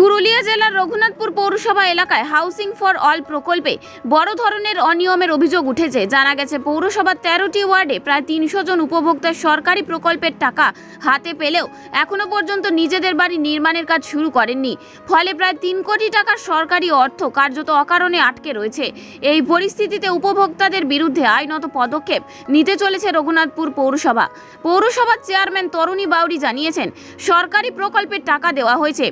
পুরুলিয়া জেলার রঘুনাথপুর পৌরসভা এলাকায় হাউসিং ফর অল প্রকল্পে বড় ধরনের অনিয়মের অভিযোগ উঠেছে। জানা গেছে, পৌরসভার তেরোটি ওয়ার্ডে প্রায় তিনশো জন উপভোক্তার সরকারি প্রকল্পের টাকা হাতে পেলেও এখনও পর্যন্ত নিজেদের বাড়ি নির্মাণের কাজ শুরু করেননি। ফলে প্রায় তিন কোটি টাকার সরকারি অর্থ কার্যত অকারণে আটকে রয়েছে। এই পরিস্থিতিতে উপভোক্তাদের বিরুদ্ধে আইনত পদক্ষেপ নিতে চলেছে রঘুনাথপুর পৌরসভা। পৌরসভার চেয়ারম্যান তরুণী বাউরি জানিয়েছেন, সরকারি প্রকল্পের টাকা দেওয়া হয়েছে।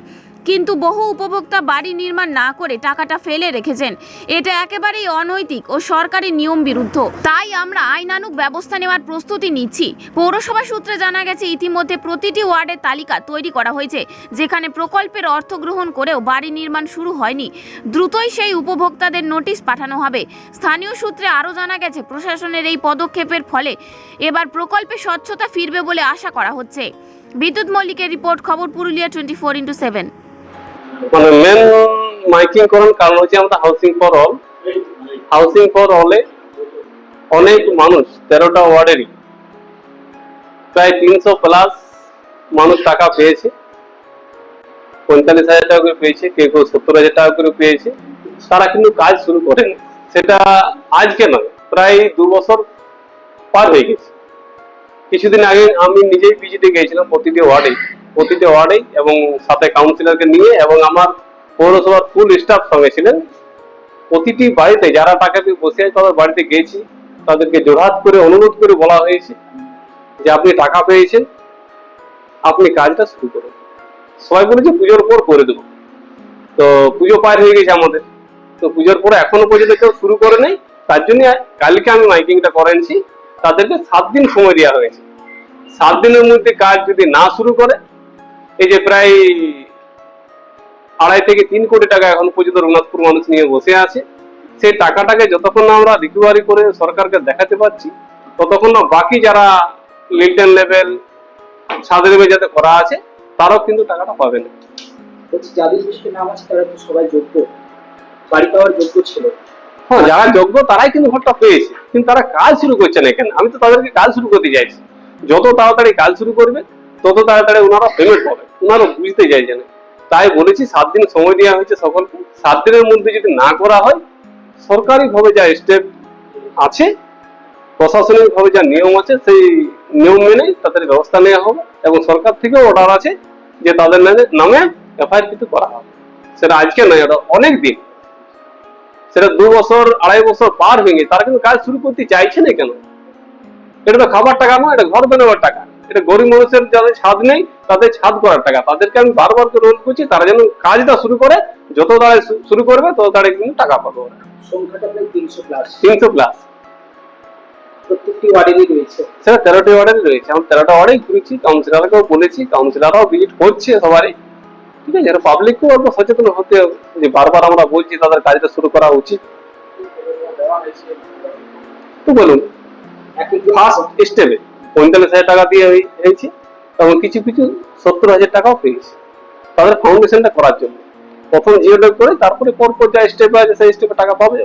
কিন্তু বহু উপভোক্তা বাড়ি নির্মাণ না করে টাকাটা ফেলে রেখেছেন। এটা একেবারেই অনৈতিক ও সরকারি নিয়ম বিরুদ্ধ। তাই আমরা আইনানুগ ব্যবস্থা নেওয়ার প্রস্তুতি নিচ্ছি। পৌরসভা সূত্রে জানা গেছে, ইতিমধ্যে প্রতিটি ওয়ার্ডের তালিকা তৈরি করা হয়েছে, যেখানে প্রকল্পের অর্থ গ্রহণ করেও বাড়ি নির্মাণ শুরু হয়নি। দ্রুতই সেই উপভোক্তাদের নোটিশ পাঠানো হবে। স্থানীয় সূত্রে আরও জানা গেছে, প্রশাসনের এই পদক্ষেপের ফলে এবার প্রকল্পে স্বচ্ছতা ফিরবে বলে আশা করা হচ্ছে। বিদ্যুৎ মল্লিকের রিপোর্ট, খবর Purulia twenty four into seven. মানে মেন মাইকিং করার কারণ হচ্ছে আমাদের housing for all housing for অলে অনেক মানুষ, তেরোটা ওয়ার্ডেরই। প্রায় তিনশো প্লাস মানুষ টাকা পেয়েছে। পঁয়তাল্লিশ হাজার টাকা করে পেয়েছে, কেউ কেউ সত্তর হাজার টাকা করে পেয়েছে। তারা কিন্তু কাজ শুরু করেনি সেটা আজকে নয় প্রায় দু বছর পার হয়ে গেছে। কিছুদিন আগে আমি নিজেই ভিজিটে গিয়েছিলাম প্রতিটি ওয়ার্ডে। প্রতিটি ওয়ার্ডেই এবং সাথে কাউন্সিলরকে নিয়ে এবং আমার পৌরসভার ফুল স্টাফ সঙ্গে ছিলেন। প্রতিটি বাড়িতে যারা টাকা পেয়ে বসে আছে, তাদের বাড়িতে গিয়েছি, তাদেরকে জোরহাত করে, অনুরোধ করে বলা হয়েছে যে আপনি টাকা পেয়েছেন, আপনি কাজটা শুরু করুন। সবাই বলেছে, পুজোর পর করে দেবো। তো পুজো পার হয়ে গেছে আমাদের। তো পুজোর পর এখনও পর্যন্ত কেউ শুরু করে নেই। তার জন্য কালকে আমি মাইকিংটা করেছি তাদেরকে সাত দিন সময় দেওয়া হয়েছে। সাত দিনের মধ্যে কাজ যদি না শুরু করে এই যে প্রায় আড়াই থেকে তিন কোটি টাকা এখন পর্যন্ত রঘুনাথপুর মানুষ নিয়ে বসে আছে। সেই টাকাটাকে যতক্ষণ না আমরা রিকভারি করে সরকারকে দেখাতে পারছি ততক্ষণ না বাকি যারা লিল্টন লেভেল সাদের লেভেল যাতে করা আছে তারাও কিন্তু টাকাটা পাবে না। বলছি যাদের লিস্টে নাম আছে তারা তো সবাই যোগ্য? বাড়ি পাওয়ার যোগ্য ছিল? হ্যাঁ যারা যোগ্য তারাই কিন্তু ভোটটা পেয়েছে। কিন্তু তারা কাজ শুরু করছে না এখানে। আমি তো তাদেরকে কাজ শুরু করতে চাইছি। যত তাড়াতাড়ি কাজ শুরু করবে তত তাড়াতাড়ি ওনারা পেমেন্ট পাবে। ওনারা বুঝতে চাইছে না। তাই বলেছি, সাত দিন সময় দেওয়া হয়েছে সকলকে সাত দিনের মধ্যে যদি না করা হয় সরকারি ভাবে যা স্টেপ আছে প্রশাসনিক ভাবে যা নিয়ম আছে, সেই নিয়ম মেনে তাদের ব্যবস্থা নেওয়া হবে এবং সরকার থেকেও অর্ডার আছে যে তাদের নামে এফআইআর কিন্তু করা হবে। সেটা আজকে নয় ওটা অনেক দিন। সেটা দু বছর, আড়াই বছর পার হয়ে গেছে। তারা কিন্তু কাজ শুরু করতে চাইছে না কেন? এটা তো খাবার টাকা নয়, এটা ঘর বানাবার টাকা। এটা গরিব মানুষের যাদের ছাদ নেই তাদের ছাদ করার টাকা। তাদেরকে আমি বারবার করে রোল করছি তারা যেন কাজটা শুরু করে যত তাড়াতাড়ি শুরু করবে তত তাড়াতাড়ি কিন্তু টাকা পাবে সংখ্যাটা প্রায় তিনশো প্লাস তিনশো প্লাস প্রত্যেকটি ওয়ার্ডেরই রয়েছে। তেরোটি আমি তেরোটা ওয়ার্ডেই ঘুরেছি কাউন্সিলরকেও বলেছি কাউন্সিলররাও ভিজিট করছে সবারই। ঠিক আছে এটা পাবলিককেও অল্প সচেতন হতে যে বারবার আমরা বলছি তাদের কাজটা শুরু করা উচিত। তো বলুন ফার্স্ট স্টেপে পঁয়তাল্লিশ হাজার টাকা দিয়ে হয়ে- হয়েছে এবং কিছু কিছু সত্তর হাজার টাকাও পেয়েছে তাদের ফাউন্ডেশনটা করার জন্য প্রথম জিও করে তারপরে পর পর যা স্টেপ আছে সেই স্টেপে টাকা পাবে।